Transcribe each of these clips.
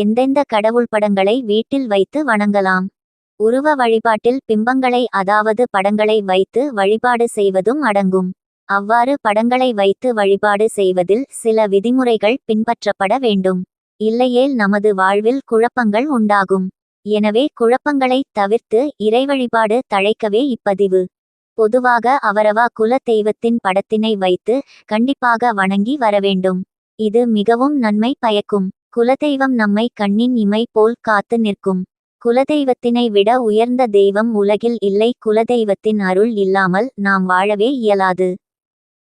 எந்தெந்த கடவுள் படங்களை வீட்டில் வைத்து வணங்கலாம்? உருவ வழிபாட்டில் பிம்பங்களை அதாவது படங்களை வைத்து வழிபாடு செய்வதும் அடங்கும். அவ்வாறு படங்களை வைத்து வழிபாடு செய்வதில் சில விதிமுறைகள் பின்பற்றப்பட வேண்டும். இல்லையேல் நமது வாழ்வில் குழப்பங்கள் உண்டாகும். எனவே குழப்பங்களை தவிர்த்து இறை வழிபாடு தழைக்கவே இப்பதிவு. பொதுவாக அவரவா குல தெய்வத்தின் படத்தினை வைத்து கண்டிப்பாக வணங்கி வரவேண்டும் இது மிகவும் நன்மை பயக்கும். குலதெய்வம் நம்மை கண்ணின் இமை போல் காத்து நிற்கும். குலதெய்வத்தினை விட உயர்ந்த தெய்வம் உலகில் இல்லை. குலதெய்வத்தின் அருள் இல்லாமல் நாம் வாழவே இயலாது.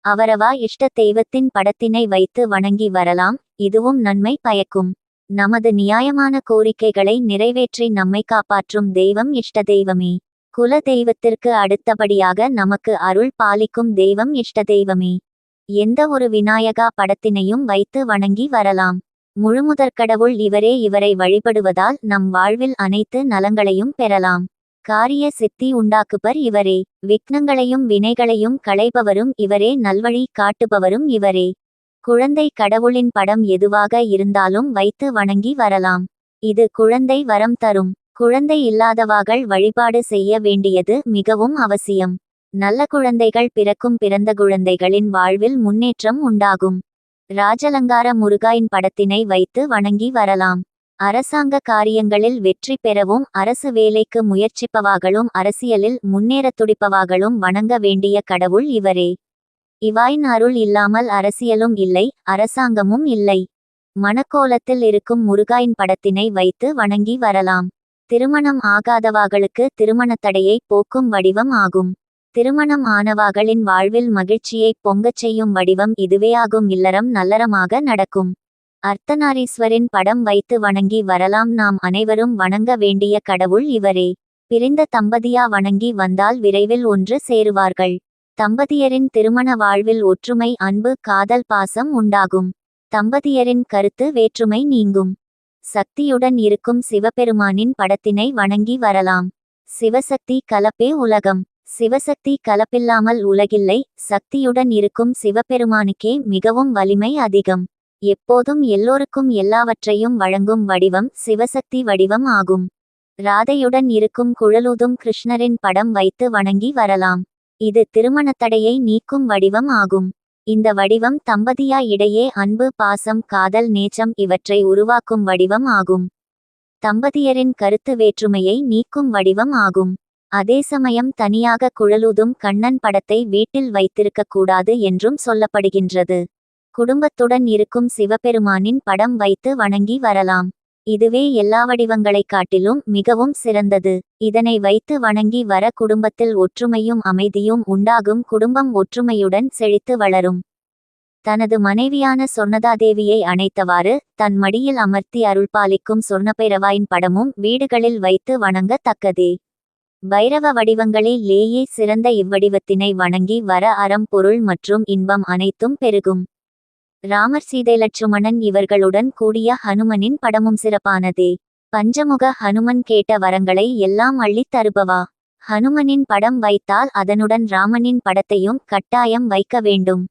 அவரவா இஷ்ட தெய்வத்தின் படத்தினை வைத்து வணங்கி வரலாம். இதுவும் நன்மை பயக்கும். நமது நியாயமான கோரிக்கைகளை நிறைவேற்றி நம்மை காப்பாற்றும் தெய்வம் இஷ்ட தெய்வமே. குல தெய்வத்திற்கு அடுத்தபடியாக நமக்கு அருள் பாலிக்கும் தெய்வம் இஷ்ட தெய்வமே. எந்த ஒரு விநாயகா படத்தினையும் வைத்து வணங்கி வரலாம். முழுமுதற்கடவுள் இவரே இவரை வழிபடுவதால் நம் வாழ்வில் அனைத்து நலங்களையும் பெறலாம். காரிய சித்தி உண்டாக்குபர் இவரே. விக்னங்களையும் வினைகளையும் களைபவரும் இவரே. நல்வழி காட்டுபவரும் இவரே. குழந்தை கடவுளின் படம் எதுவாக இருந்தாலும் வைத்து வணங்கி வரலாம். இது குழந்தை வரம் தரும். குழந்தை இல்லாதவாகள் வழிபாடு செய்ய வேண்டியது மிகவும் அவசியம். நல்ல குழந்தைகள் பிறக்கும் பிறந்த குழந்தைகளின் வாழ்வில் முன்னேற்றம் உண்டாகும். ராஜலங்கார முருகாயின் படத்தினை வைத்து வணங்கி வரலாம். அரசாங்க காரியங்களில் வெற்றி பெறவும் அரசு வேலைக்கு முயற்சிப்பவாகளும் அரசியலில் முன்னேறத் துடிப்பவாகளும் வணங்க வேண்டிய கடவுள் இவரே. இவாயின் அருள் இல்லாமல் அரசியலும் இல்லை அரசாங்கமும் இல்லை. மணக்கோலத்தில் இருக்கும் முருகாயின் படத்தினை வைத்து வணங்கி வரலாம். திருமணம் ஆகாதவாகளுக்கு திருமணத் தடையை போக்கும் வடிவம் ஆகும். திருமணம் ஆனவாகளின் வாழ்வில் மகிழ்ச்சியை பொங்கச் செய்யும் வடிவம் இதுவே ஆகும் இல்லறம் நல்லறமாக நடக்கும். அர்த்தநாரீஸ்வரின் படம் வைத்து வணங்கி வரலாம். நாம் அனைவரும் வணங்க வேண்டிய கடவுள் இவரே. பிரிந்த தம்பதியா வணங்கி வந்தால் விரைவில் ஒன்று சேருவார்கள். தம்பதியரின் திருமண வாழ்வில் ஒற்றுமை அன்பு காதல் பாசம் உண்டாகும். தம்பதியரின் கருத்து வேற்றுமை நீங்கும். சக்தியுடன் இருக்கும் சிவபெருமானின் படத்தினை வணங்கி வரலாம். சிவசக்தி கலப்பே உலகம். சிவசக்தி கலப்பில்லாமல் உலகில்லை சக்தியுடன் இருக்கும் சிவபெருமானுக்கே மிகவும் வலிமை அதிகம். எப்போதும் எல்லோருக்கும் எல்லாவற்றையும் வழங்கும் வடிவம் சிவசக்தி வடிவம் ஆகும். ராதையுடன் இருக்கும் குழலூதும் கிருஷ்ணரின் படம் வைத்து வணங்கி வரலாம். இது திருமணத்தடையை நீக்கும் வடிவம் ஆகும். இந்த வடிவம் தம்பதியா இடையே அன்பு பாசம் காதல் நேச்சம் இவற்றை உருவாக்கும் வடிவம் ஆகும். தம்பதியரின் கருத்து வேற்றுமையை நீக்கும் வடிவம் ஆகும். அதே சமயம் தனியாக குழலூதும் கண்ணன் படத்தை வீட்டில் வைத்திருக்கக்கூடாது என்றும் சொல்லப்படுகின்றது. குடும்பத்துடன் இருக்கும் சிவபெருமானின் படம் வைத்து வணங்கி வரலாம். இதுவே எல்லா வடிவங்களைக் காட்டிலும் மிகவும் சிறந்தது. இதனை வைத்து வணங்கி வர குடும்பத்தில் ஒற்றுமையும் அமைதியும் உண்டாகும் குடும்பம் ஒற்றுமையுடன் செழித்து வளரும். தனது மனைவியான சொர்ணதாதேவியை அணைத்தவாறு தன் மடியில் அமர்த்தி அருள்பாலிக்கும் சொர்ணபைரவாயின் படமும் வீடுகளில் வைத்து வணங்க தக்கதே பைரவ வடிவங்களில் லேயே சிறந்த இவ்வடிவத்தினை வணங்கி வர அறம் பொருள் மற்றும் இன்பம் அனைத்தும் பெருகும். ராமர் சீதை லட்சுமணன் இவர்களுடன் கூடிய ஹனுமனின் படமும் சிறப்பானதே. பஞ்சமுக ஹனுமன் கேட்ட வரங்களை எல்லாம் அள்ளித் தருபவா? ஹனுமனின் படம் வைத்தால் அதனுடன் ராமனின் படத்தையும் கட்டாயம் வைக்க வேண்டும்.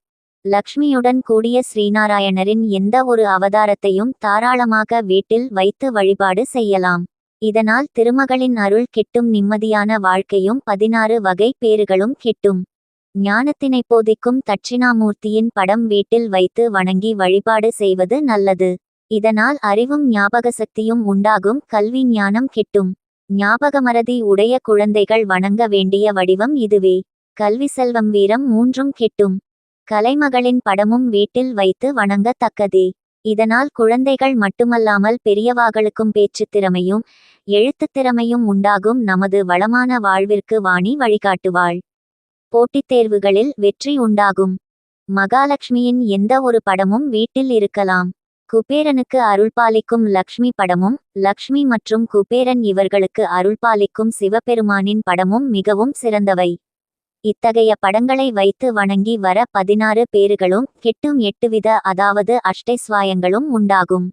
லக்ஷ்மியுடன் கூடிய ஸ்ரீநாராயணரின் எந்த ஒரு அவதாரத்தையும் தாராளமாக வீட்டில் வைத்து வழிபாடு செய்யலாம். இதனால் திருமகளின் அருள் கிட்டும் நிம்மதியான வாழ்க்கையும் பதினாறு வகை பேறுகளும் கிட்டும். ஞானத்தினை போதிக்கும் தட்சிணாமூர்த்தியின் படம் வீட்டில் வைத்து வணங்கி வழிபாடு செய்வது நல்லது. இதனால் அறிவும் ஞாபக சக்தியும் உண்டாகும் கல்வி ஞானம் கிட்டும். ஞாபகமறதி உடைய குழந்தைகள் வணங்க வேண்டிய வடிவம் இதுவே. கல்வி செல்வம் வீரம் மூன்றும் கிட்டும். கலைமகளின் படமும் வீட்டில் வைத்து வணங்கத்தக்கதே. இதனால் குழந்தைகள் மட்டுமல்லாமல் பெரியவாகளுக்கும் பேச்சுத் திறமையும் எழுத்துத் திறமையும் உண்டாகும் நமது வளமான வாழ்விற்கு வாணி வழிகாட்டுவாள். போட்டித் தேர்வுகளில் வெற்றி உண்டாகும். மகாலட்சுமியின் எந்த ஒரு படமும் வீட்டில் இருக்கலாம். குபேரனுக்கு அருள்பாலிக்கும் லக்ஷ்மி படமும் லக்ஷ்மி மற்றும் குபேரன் இவர்களுக்கு அருள்பாலிக்கும் சிவபெருமானின் படமும் மிகவும் சிறந்தவை. இத்தகைய படங்களை வைத்து வணங்கி வர பதினாறு பேறுகளும் கிட்டும் எட்டுவித அதாவது அஷ்டைஸ்வாயங்களும் உண்டாகும்.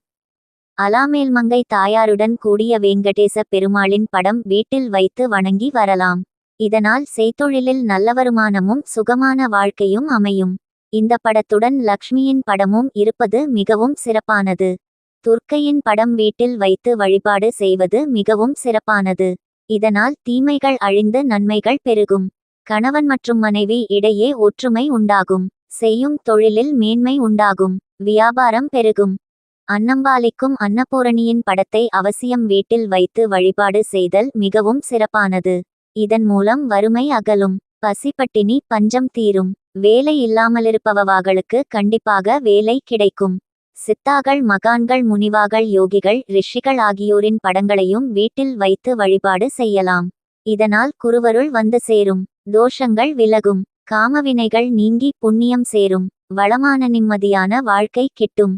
அலாமேல்மங்கை தாயாருடன் கூடிய வேங்கடேச பெருமாளின் படம் வீட்டில் வைத்து வணங்கி வரலாம். இதனால் செய்தொழிலில் நல்ல வருமானமும் சுகமான வாழ்க்கையும் அமையும். இந்த படத்துடன் லக்ஷ்மியின் படமும் இருப்பது மிகவும் சிறப்பானது. துர்க்கையின் படம் வீட்டில் வைத்து வழிபாடு செய்வது மிகவும் சிறப்பானது. இதனால் தீமைகள் அழிந்து நன்மைகள் பெருகும். கணவன் மற்றும் மனைவி இடையே ஒற்றுமை உண்டாகும். செய்யும் தொழிலில் மேன்மை உண்டாகும். வியாபாரம் பெருகும். அன்னம்பாலிக்கும் அன்னபூரணியின் படத்தை அவசியம் வீட்டில் வைத்து வழிபாடு செய்தல் மிகவும் சிறப்பானது. இதன் மூலம் வறுமை அகலும். பசிப்பட்டினி பஞ்சம் தீரும். வேலை இல்லாமலிருப்பவர்களுக்கு கண்டிப்பாக வேலை கிடைக்கும். சித்தாகள் மகான்கள் முனிவாகள் யோகிகள் ரிஷிகள் ஆகியோரின் படங்களையும் வீட்டில் வைத்து வழிபாடு செய்யலாம். இதனால் குருவருள் வந்து சேரும். தோஷங்கள் விலகும். காமவினைகள் நீங்கி புண்ணியம் சேரும். வளமான நிம்மதியான வாழ்க்கை கிட்டும்.